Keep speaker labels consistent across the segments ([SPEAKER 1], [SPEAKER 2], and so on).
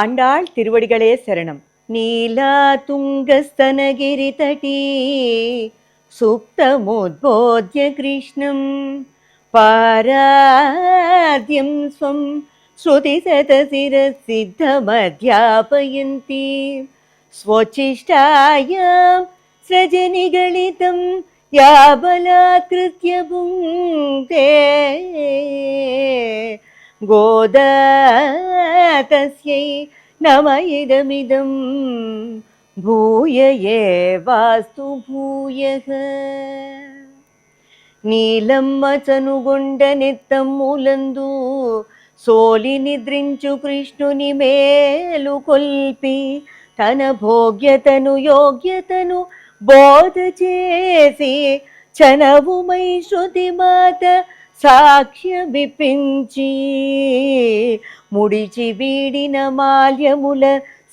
[SPEAKER 1] ஆண்டாள் திருவடிகளே சரணம் நீலா துங்கஸ்தனகிரி தடி சுப்தமோத்போத்ய கிருஷ்ணம் பாராத்யம் ஸ்வம் श्रुतिशतशिरसिद्धमध्यापयन्ती स्वोच्छिष्टायां सृजनिगणितं या बलात्कृत्य भुङ्क्ते கோதா तस्यै नम इदमिदं भूय एवास्तु भूयः నీలమ్మ చనుగొండ నెత్తమ్ములందు సోలి నిద్రించు కృష్ణుని మేలు కొల్పి తన భోగ్యతను యోగ్యతను బోధ చేసి చనవుమై శృతి మాత సాక్ష్యమిపించి ముడిచి వీడిన మాల్యముల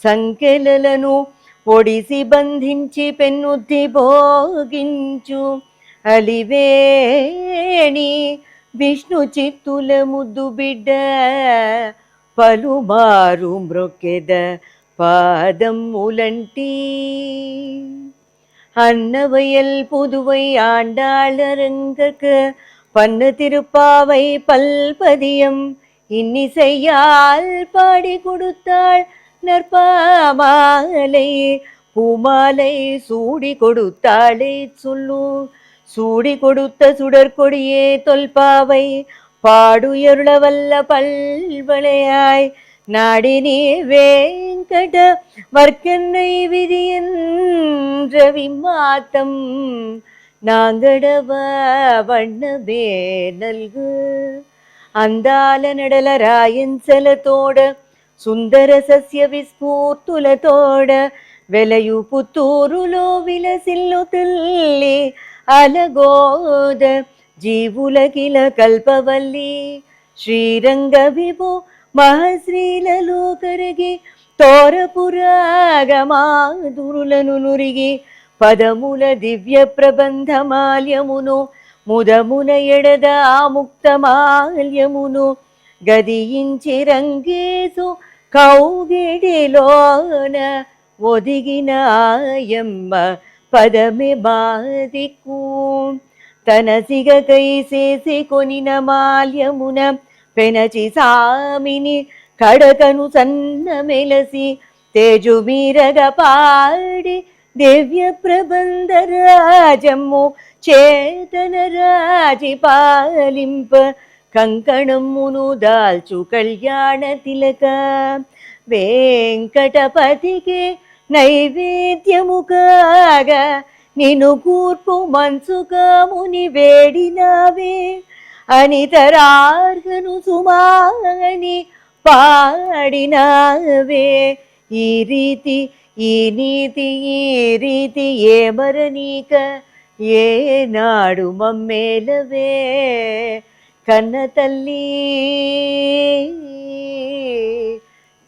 [SPEAKER 1] సంకెలలను ఒడిసి బంధించి పెన్నుద్ది భోగించు అలివేణి విష్ణు చిత్తుల ముద్దు బిడ్డ పలుమారు మ్రొక్కెద పాదములంటి அன்னவயல் புதுவை ஆண்டாளரங்கக்கு பண்ணு திருப்பாவை பல்பதியம். இன்னிசையால் பாடி கொடுத்தாள் நற்பாமாலை. பூமாலை சூடி கொடுத்தாளே சொல்லு. சூடி கொடுத்த சுடற்கொடியே தொல்பாவை. பாடுயருள வல்ல பல்வளையாய். நாடினே வேங்கட வர்க்கன்னை ரவி மாத்தம் நாங்கடவ வண்ணமே நல்கு అందాల నడల రాయించలతోడ సుందర సస్య విస్ఫూర్తులతోడ వెలయు పుత్తూరులో విలసిల్లు తల్లి అలగోద జీవులకిల కల్పవల్లి శ్రీరంగ విభో మహశ్రీలలో కరిగి తోరపురాగమాదురులను నురిగి పదముల దివ్య ప్రబంధమాల్యమును ముదమున ఎడద ఆముక్తమాల్యమును గదియించి రంగేసు కౌగిడిలోన ఒదిగిన ఆయమ్మ పదమే బాధికు. తన సిగకై చేసి కొనిన మాల్యమున పెనచి సామిని కడకను సన్న మెలసి తేజు మీరగ పాడి దివ్య ప్రబంధ రాజమ్ము చేతన రాజి పాలింప కంకణమును దాల్చు కళ్యాణ తిలక వెంకటపతికి నైవేద్యము కాగా నిన్ను కూర్పు మంచుకాముని వేడినావే అనితరార్హను సుమాని పాడినావే ఈ రీతి ఈ నీతి ఈ రీతి ఏమరనీక ఏనాడు మమ్మేలవే? కన్న తల్లి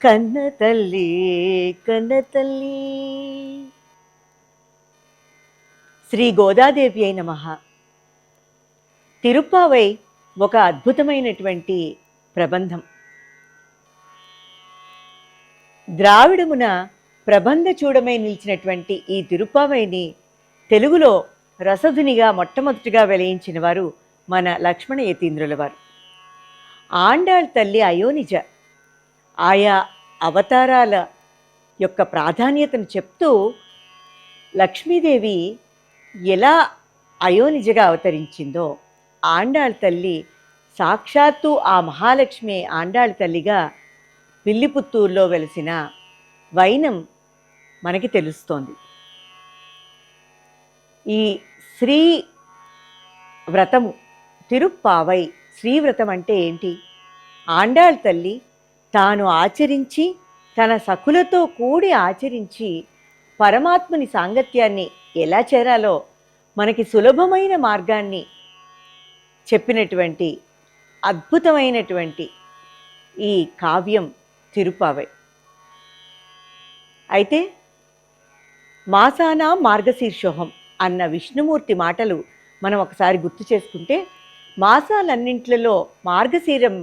[SPEAKER 1] కన్న తల్లి కన్న తల్లి. శ్రీ గోదాదేవి అయిన మహా తిరుప్పావై ఒక అద్భుతమైనటువంటి ప్రబంధం. ద్రావిడమున ప్రబంధ చూడమై నిలిచినటువంటి ఈ తిరుపావైని తెలుగులో రసధునిగా మొట్టమొదటిగా వెలయించిన వారు మన లక్ష్మణ యతీంద్రుల వారు. ఆండాళ్ తల్లి అయోనిజ ఆయా అవతారాల యొక్క ప్రాధాన్యతను చెప్తూ లక్ష్మీదేవి ఎలా అయోనిజగా అవతరించిందో ఆండాళ్ తల్లి సాక్షాత్తు ఆ మహాలక్ష్మి ఆండాళ్ తల్లిగా పిల్లిపుత్తూరులో వెలిసిన వైనం మనకి తెలుస్తోంది. ఈ శ్రీ వ్రతము తిరుప్పావై శ్రీవ్రతం అంటే ఏంటి? ఆండాళ్ తల్లి తాను ఆచరించి తన సఖులతో కూడి ఆచరించి పరమాత్మని సాంగత్యాన్ని ఎలా చేరాలో మనకి సులభమైన మార్గాన్ని చెప్పినటువంటి అద్భుతమైనటువంటి ఈ కావ్యం తిరుపావై అయితే మాసాన మార్గశీర్షోహం అన్న విష్ణుమూర్తి మాటలు మనం ఒకసారి గుర్తు చేసుకుంటే మాసాలన్నింట్లలో మార్గశీరం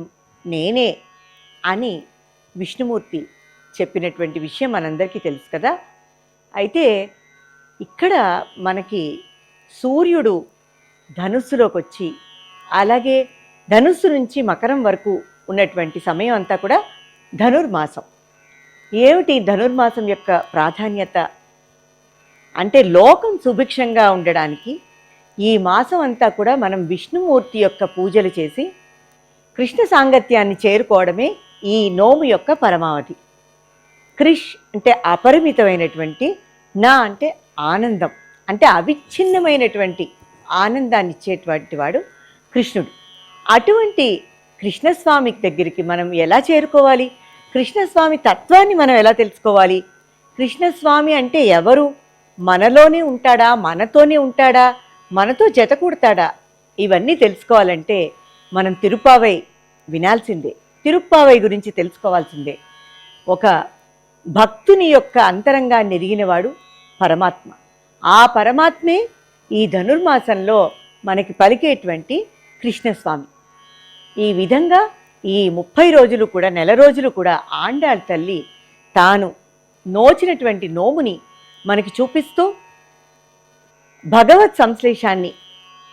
[SPEAKER 1] నేనే అని విష్ణుమూర్తి చెప్పినటువంటి విషయం మనందరికీ తెలుసు కదా. అయితే ఇక్కడ మనకి సూర్యుడు ధనుస్సులోకి వచ్చి అలాగే ధనుస్సు నుంచి మకరం వరకు ఉన్నటువంటి సమయం అంతా కూడా ధనుర్మాసం. ఏమిటి ధనుర్మాసం యొక్క ప్రాధాన్యత? అంటే లోకం సుభిక్షంగా ఉండడానికి ఈ మాసం అంతా కూడా మనం విష్ణుమూర్తి యొక్క పూజలు చేసి కృష్ణ సాంగత్యాన్ని చేరుకోవడమే ఈ నోము యొక్క పరమావధి. క్రిష్ అంటే అపరిమితమైనటువంటి నా అంటే ఆనందం అంటే అవిచ్ఛిన్నమైనటువంటి ఆనందాన్ని ఇచ్చేటువంటి వాడు కృష్ణుడు. అటువంటి కృష్ణస్వామి దగ్గరికి మనం ఎలా చేరుకోవాలి? కృష్ణస్వామి తత్వాన్ని మనం ఎలా తెలుసుకోవాలి? కృష్ణస్వామి అంటే ఎవరు? మనలోనే ఉంటాడా? మనతోనే ఉంటాడా? మనతో జత కూడతాడా? ఇవన్నీ తెలుసుకోవాలంటే మనం తిరుప్పావై వినాల్సిందే. తిరుప్పావై గురించి తెలుసుకోవాల్సిందే. ఒక భక్తుని యొక్క అంతరంగాన్ని ఎరిగినవాడు పరమాత్మ. ఆ పరమాత్మే ఈ ధనుర్మాసంలో మనకి పలికేటువంటి కృష్ణస్వామి. ఈ విధంగా ఈ ముప్పై రోజులు కూడా నెల రోజులు కూడా ఆండాళ్ తల్లి తాను నోచినటువంటి నోముని మనకి చూపిస్తూ భగవత్ సంశ్లేషాన్ని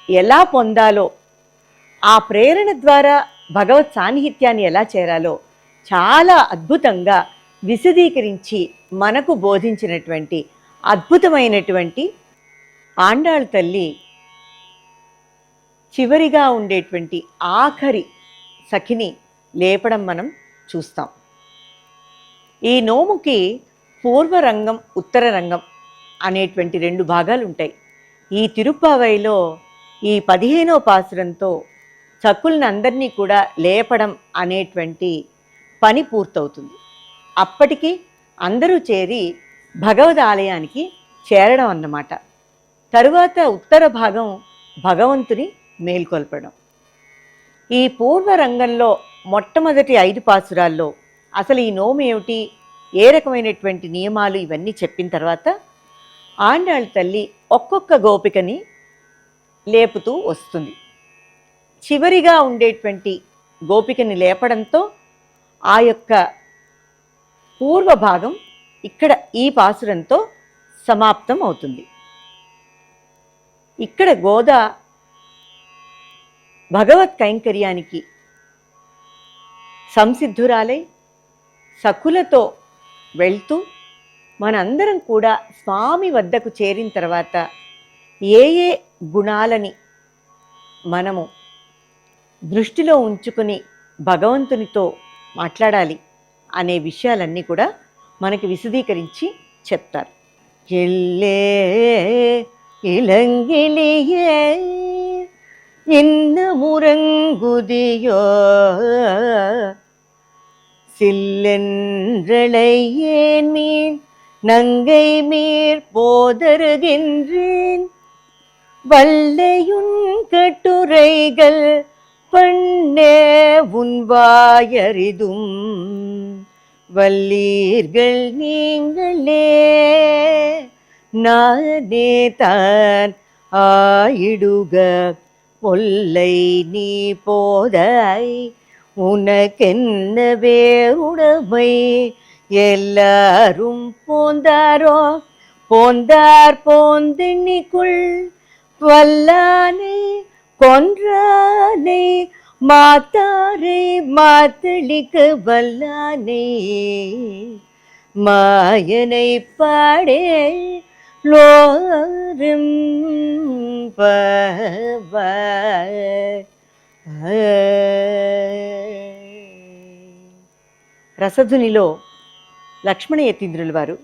[SPEAKER 1] ఎలా పొందాలో ఆ ప్రేరణ ద్వారా భగవత్ సాన్నిహిత్యాన్ని ఎలా చేరాలో చాలా అద్భుతంగా విశదీకరించి మనకు బోధించినటువంటి అద్భుతమైనటువంటి ఆండాళ్ తల్లి చివరిగా ఉండేటువంటి ఆఖరి సఖిని లేపడం మనం చూస్తాం. ఈ నోముకి పూర్వరంగం ఉత్తర రంగం అనేటువంటి రెండు భాగాలు ఉంటాయి ఈ తిరుప్పావైలో ఈ పదిహేనో పాసురంతో చక్కుల్ని అందరినీ కూడా లేపడం అనేటువంటి పని పూర్తవుతుంది. అప్పటికి అందరూ చేరి భగవద్ ఆలయానికి చేరడం అన్నమాట. తరువాత ఉత్తర భాగం భగవంతుని మేల్కొల్పడం. ఈ పూర్వ రంగంలో మొట్టమొదటి ఐదు పాసురాల్లో అసలు ఈ నోము ఏమిటి ఏ రకమైనటువంటి నియమాలు ఇవన్నీ చెప్పిన తర్వాత ఆండాళ్ళ తల్లి ఒక్కొక్క గోపికని లేపుతూ వస్తుంది. చివరిగా ఉండేటువంటి గోపికని లేపడంతో ఆ యొక్క పూర్వ భాగం ఇక్కడ ఈ పాసురంతో సమాప్తం అవుతుంది. ఇక్కడ గోదా భగవత్ కైంకర్యానికి సంసిద్ధురాలై సకులతో వెళ్తూ మనందరం కూడా స్వామి వద్దకు చేరిన తర్వాత ఏ ఏ గుణాలని మనము దృష్టిలో ఉంచుకుని భగవంతునితో మాట్లాడాలి అనే విషయాలన్నీ కూడా మనకి విశదీకరించి చెప్తారు ఎల్లే இளங்கிளியே என்ன முரங்குதியோ சில்லென்றளையேன் மீன் நங்கை மீர் போதருகின்றேன். வல்லையுன் கட்டுரைகள் பண்ணே உன்வாயறிதும் வல்லீர்கள் நீங்களே நானே தான் ஆயிடுக. பொல்லை நீ போதாய் உனக்கென்ன வேறுடமை? எல்லாரும் போந்தாரோ? போந்தார் போந்தினிக்குள் வல்லானை கொன்றானை மாத்தாரை மாத்தளிக்க வல்லானை. மாயனை பாடே லோரும் பவ రసధునిలో లక్ష్మణ యతీంద్రుల వారు.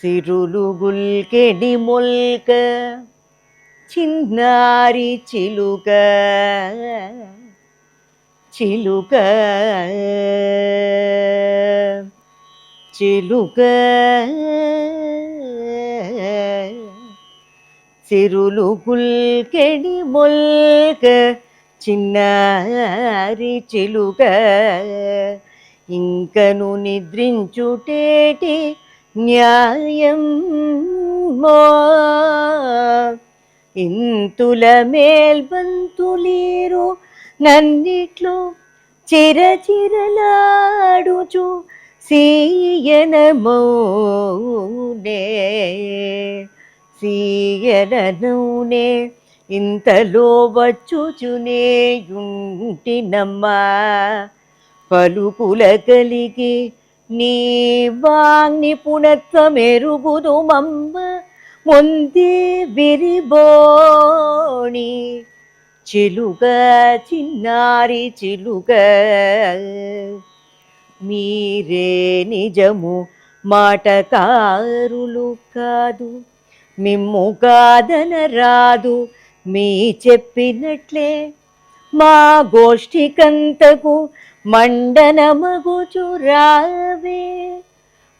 [SPEAKER 1] సిరులు గుల్కెడి మొల్క చిన్నారి చిలుక చిలుక చిలుక సిరులు గుల్కెడి మొల్క చిన్నారి చిలుక ఇంకను నిద్రించుటేటి న్యాయం మో. ఇంతుల మేల్బంతులీరు నన్నిట్లు చిరచిరలాడుచు సీయనమౌనే సీయనౌనే ఇంతలో వచ్చుచునే ఉంటినమ్మా పలుకుల కలిగి నీ వాంగ్ని పునత్వమెరుగుదు మమ్మ ముందే విరిబోణి చిలుక చిన్నారి చిలుక మీరే నిజము మాటకారులు కాదు. మిమ్ము కాదన రాదు మీ చెప్పినట్లే. మా గోష్ఠికంతకు మండనమగుచు రావే.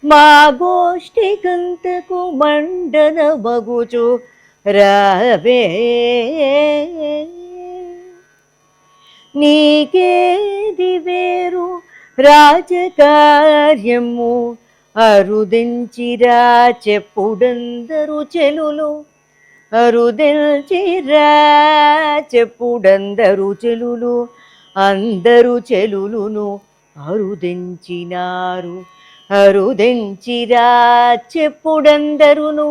[SPEAKER 1] మా గోష్ఠికంతకు మండనమగుచు రావే. నీకేది వేరు రాజకార్యము? అరుదించిరా చెప్పుడందరు చెలులు? అరుదించిరా చెప్పుడందరు చెలులు? అందరు చెలులును అరుదించినారు. అరుదించిరా చెప్పుడందరును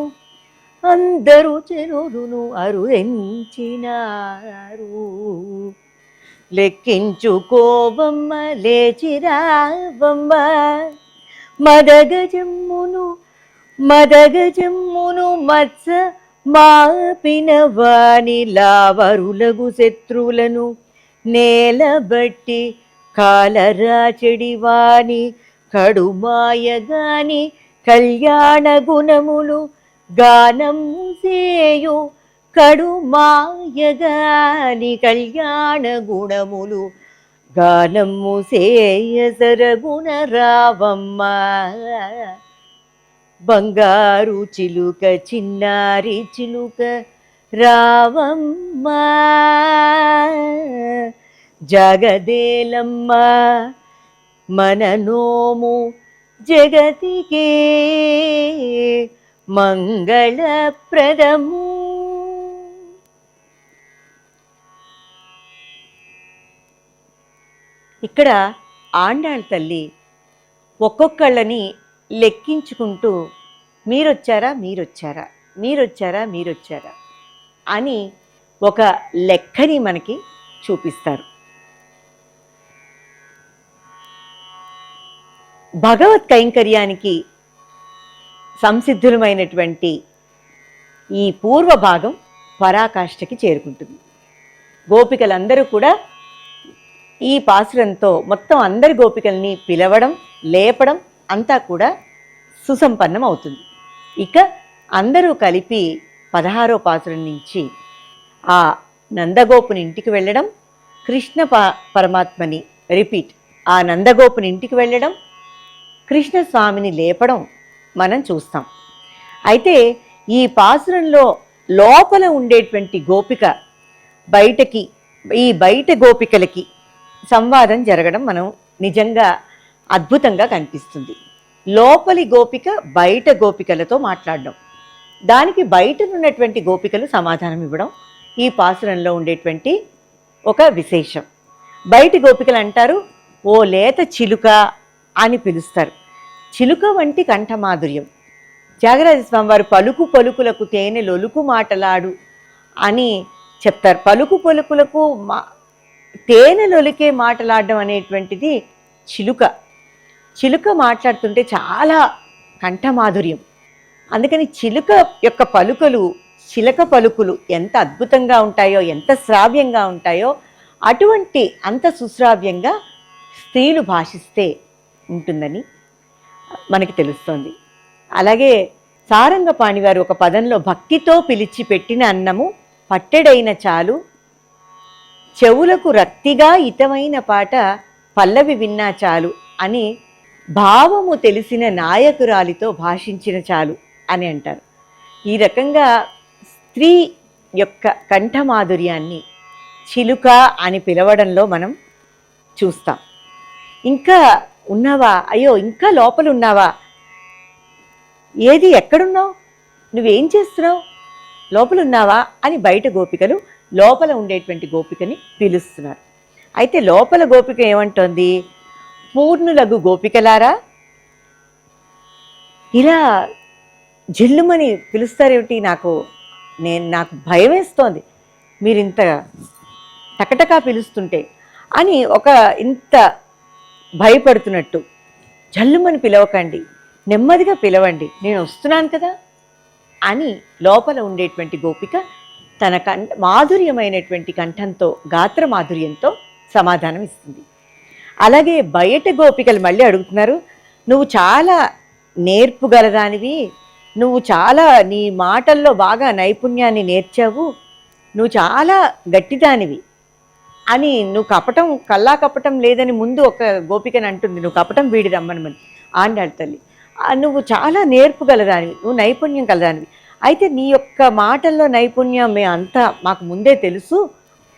[SPEAKER 1] అందరు చెరులును అరుదించినారు. లెక్కించుకోవమ్మ లేచిరావమ్మ మదగజమ్మును మదగజమ్మును మత్స మాపిన వాని లావరులగు శత్రువులను నేలబట్టి కాలరాచడివాని కడుమాయగాని కళ్యాణ గుణములు గానం సేయు. కడుమాయగాని కళ్యాణ గుణములు గానము సేయ సరగుణ రావమ్మ. బంగారు చిలుక చిన్నారి చిలుక రావమ్మ జగదేలమ్మ మన నోము జగతికే మంగళప్రదము. ఇక్కడ ఆండాళ్ తల్లి ఒక్కొక్కళ్ళని లెక్కించుకుంటూ మీరొచ్చారా మీరొచ్చారా మీరొచ్చారా మీరొచ్చారా? అని ఒక లెక్కని మనకి చూపిస్తారు. భగవత్ కైంకర్యానికి సంసిద్ధులమైనటువంటి ఈ పూర్వ భాగం పరాకాష్ఠకి చేరుకుంటుంది. గోపికలందరూ కూడా ఈ పాసురంతో మొత్తం అందరి గోపికల్ని పిలవడం లేపడం అంతా కూడా సుసంపన్నం అవుతుంది ఇక అందరూ కలిపి పదహారో పాసురం నుంచి ఆ నందగోపుని ఇంటికి వెళ్ళడం కృష్ణ ప పరమాత్మని రిపీట్ ఆ నందగోపుని ఇంటికి వెళ్ళడం కృష్ణస్వామిని లేపడం మనం చూస్తాం. అయితే ఈ పాసురంలో లోపల ఉండేటువంటి గోపిక బయటకి ఈ బయట గోపికలకి సంవాదం జరగడం మనం నిజంగా అద్భుతంగా కనిపిస్తుంది. లోపలి గోపిక బయట గోపికలతో మాట్లాడడం. దానికి బయట ఉన్నటువంటి గోపికలు సమాధానం ఇవ్వడం ఈ పాసురంలో ఉండేటువంటి ఒక విశేషం. బయటి గోపికలు అంటారు ఓ లేత చిలుక అని పిలుస్తారు. చిలుక వంటి కంఠమాధుర్యం. త్యాగరాజ స్వామి వారు పలుకు పలుకులకు తేనె లొలుకు మాటలాడు అని చెప్తారు. పలుకు పలుకులకు మా తేనె లొలికే మాటలాడడం అనేటువంటిది చిలుక. చిలుక మాట్లాడుతుంటే చాలా కంఠమాధుర్యం. అందుకని చిలుక యొక్క పలుకలు చిలక పలుకులు ఎంత అద్భుతంగా ఉంటాయో ఎంత శ్రావ్యంగా ఉంటాయో అటువంటి అంత సుశ్రావ్యంగా స్త్రీలు భాషిస్తే ఉంటుందని మనకి తెలుస్తోంది. అలాగే సారంగపాణి వారు ఒక పదంలో భక్తితో పిలిచి పెట్టిన అన్నము పట్టెడైన చాలు చెవులకు రక్తిగా ఇతమైన పాట పల్లవి విన్నా చాలు అని భావము తెలిసిన నాయకురాలితో భాషించిన చాలు. అని అంటారు. ఈ రకంగా స్త్రీ యొక్క కంఠమాధుర్యాన్ని చిలుక అని పిలవడంలో మనం చూస్తాం. ఇంకా ఉన్నావా? అయ్యో ఇంకా లోపల ఉన్నావా ఏది ఎక్కడున్నావు? నువ్వేం చేస్తున్నావు? లోపల ఉన్నావా అని బయట గోపికలు లోపల ఉండేటువంటి గోపికని పిలుస్తున్నారు. అయితే లోపల గోపిక ఏమంటోంది? పూర్ణులగు గోపికలారా? ఇలా జిల్లుమని పిలుస్తారేమిటి? నాకు నేను నాకు భయం వేస్తోంది మీరు ఇంత టకటకా పిలుస్తుంటే అని ఒక ఇంత భయపడుతున్నట్టు. జల్లుమని పిలవకండి నెమ్మదిగా పిలవండి నేను వస్తున్నాను కదా అని లోపల ఉండేటువంటి గోపిక తన కం మాధుర్యమైనటువంటి కంఠంతో గాత్ర మాధుర్యంతో సమాధానం ఇస్తుంది. అలాగే బయట గోపికలు మళ్ళీ అడుగుతున్నారు నువ్వు చాలా నేర్పుగలదానివి నువ్వు చాలా నీ మాటల్లో బాగా నైపుణ్యాన్ని నేర్చావు. నువ్వు చాలా గట్టిదానివి. అని నువ్వు కపటం కల్లా కపటం లేదని ముందు ఒక గోపికని అంటుంది. నువ్వు కపటం వీడి రమ్మనమని ఆండాడు తల్లి నువ్వు చాలా నేర్పుగలదానివి నువ్వు నైపుణ్యం కలదానివి. అయితే నీ యొక్క మాటల్లో నైపుణ్యం మే అంతా మాకు ముందే తెలుసు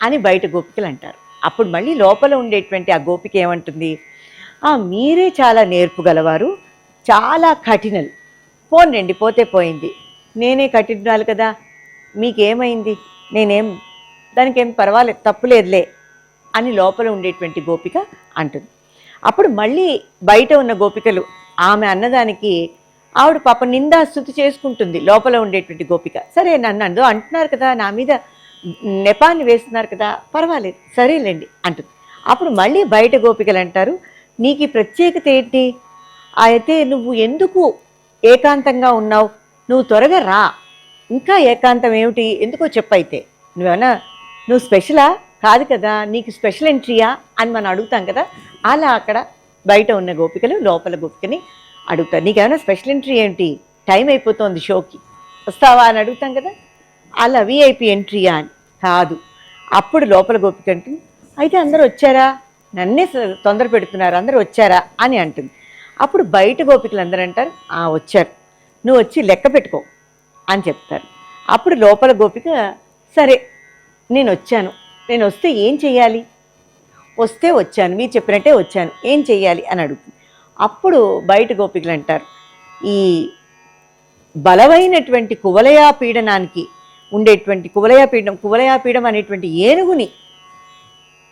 [SPEAKER 1] అని బయట గోపికలు అంటారు. అప్పుడు మళ్ళీ లోపల ఉండేటువంటి ఆ గోపిక ఏమంటుంది? "ఆ, మీరే చాలా నేర్పుగలవారు చాలా కఠినలు. ఫోన్ పోతే పోయింది. నేనే కఠినాలు కదా మీకేమైంది? నేనేం దానికేం పర్వాలేదు తప్పులేదులే అని లోపల ఉండేటువంటి గోపిక అంటుంది. అప్పుడు మళ్ళీ బయట ఉన్న గోపికలు ఆమె అన్నదానికి ఆవిడ పాప నిందాస్తుతి చేసుకుంటుంది లోపల ఉండేటువంటి గోపిక. సరే నన్ను అందో అంటున్నారు కదా నా మీద నెపాన్ని వేస్తున్నారు కదా పర్వాలేదు సరేలేండి అంటుంది. అప్పుడు మళ్ళీ బయట గోపికలు అంటారు నీకు ప్రత్యేకత ఏంటి? అయితే నువ్వు ఎందుకు ఏకాంతంగా ఉన్నావు. నువ్వు త్వరగా రా. ఇంకా ఏకాంతం ఏమిటి? ఎందుకో చెప్పైతే. నువ్వేమన్నా నువ్వు స్పెషలా? కాదు కదా నీకు స్పెషల్ ఎంట్రీయా? అని మనం అడుగుతాం కదా. అలా అక్కడ బయట ఉన్న గోపికలు లోపల గోపికని అడుగుతారు. నీకేమైనా స్పెషల్ ఎంట్రీ ఏంటి? టైం అయిపోతుంది షోకి. వస్తావా అని అడుగుతాం కదా. అలా విఐపి ఎంట్రీయా అని. కాదు. అప్పుడు లోపల గోపిక అంటుంది అయితే అందరూ వచ్చారా? నన్నే తొందర పెడుతున్నారు అందరూ వచ్చారా? అని అంటుంది. అప్పుడు బయట గోపికలు అందరూ అంటారు "ఆ, వచ్చారు. నువ్వు వచ్చి లెక్క పెట్టుకో అని చెప్తారు. అప్పుడు లోపల గోపిక సరే నేను వచ్చాను. నేను వస్తే ఏం చెయ్యాలి? వస్తే వచ్చాను. మీరు చెప్పినట్టే వచ్చాను. ఏం చెయ్యాలి? అని అడుగుతుంది. అప్పుడు బయట గోపికలు అంటారు ఈ బలమైనటువంటి కువలయా పీడనానికి ఉండేటువంటి కువలయా పీడనం కువలయా పీడం అనేటువంటి ఏనుగుని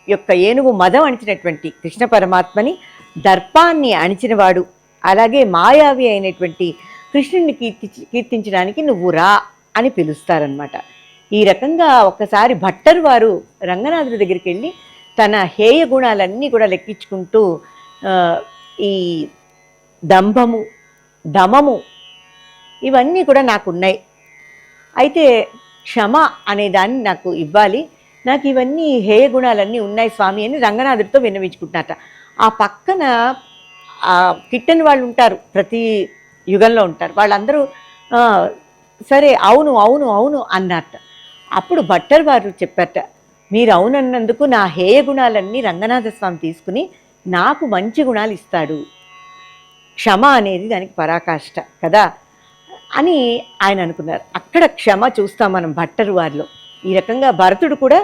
[SPEAKER 1] యొక్క ఏనుగు మదం అణిచినటువంటి కృష్ణ పరమాత్మని దర్పాన్ని అణిచినవాడు. అలాగే మాయావి అయినటువంటి కృష్ణుడిని కీర్తి కీర్తించడానికి నువ్వు రా అని పిలుస్తారనమాట ఈ రకంగా ఒక్కసారి భట్టరు వారు రంగనాథుడి దగ్గరికి వెళ్ళి తన హేయ గుణాలన్నీ కూడా లెక్కించుకుంటూ ఈ దంభము దమము ఇవన్నీ కూడా నాకున్నాయి. అయితే క్షమ అనే దాన్ని నాకు ఇవ్వాలి. నాకు ఇవన్నీ హేయ గుణాలన్నీ ఉన్నాయి స్వామి అని రంగనాథుడితో విన్నవించుకుంటున్నట ఆ పక్కన కిట్టని వాళ్ళు ఉంటారు ప్రతి యుగంలో ఉంటారు. వాళ్ళందరూ సరే అవును అవును అవును అన్నట్ట. అప్పుడు భట్టర్ వారు చెప్పారట మీరు అవునన్నందుకు నా హేయ గుణాలన్నీ రంగనాథ స్వామి తీసుకుని నాకు మంచి గుణాలు ఇస్తాడు. క్షమ అనేది దానికి పరాకాష్ట కదా? అని ఆయన అనుకున్నారు. అక్కడ క్షమ చూస్తాం మనం భట్టరు వారిలో. ఈ రకంగా భరతుడు కూడా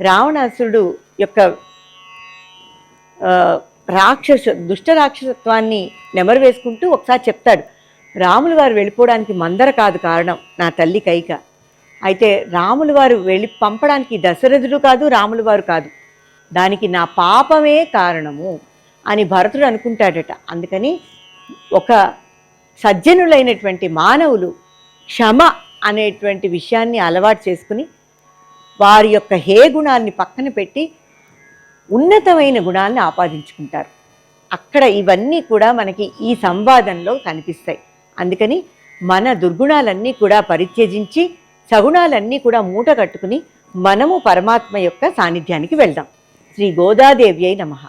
[SPEAKER 1] రావణాసురుడు యొక్క రాక్షస దుష్ట రాక్షసత్వాన్ని నెమరు వేసుకుంటూ ఒకసారి చెప్తాడు రాములు వారు వెళ్ళిపోవడానికి మందర కాదు కారణం నా తల్లి కైక. అయితే రాములు వారు వెళ్ళి పంపడానికి దశరథుడు కాదు రాములు వారు కాదు. దానికి నా పాపమే కారణము అని భరతుడు అనుకుంటాడట. అందుకని ఒక సజ్జనులైనటువంటి మానవులు క్షమ అనేటువంటి విషయాన్ని అలవాటు చేసుకుని వారి యొక్క హే గుణాన్ని పక్కన పెట్టి ఉన్నతమైన గుణాలను ఆపాదించుకుంటారు. అక్కడ ఇవన్నీ కూడా మనకి ఈ సంవాదంలో కనిపిస్తాయి. అందుకని మన దుర్గుణాలన్నీ కూడా పరిత్యజించి సగుణాలన్నీ కూడా మూట కట్టుకుని మనము పరమాత్మ యొక్క సాన్నిధ్యానికి వెళ్దాం. శ్రీ గోదాదేవి అయి నమః.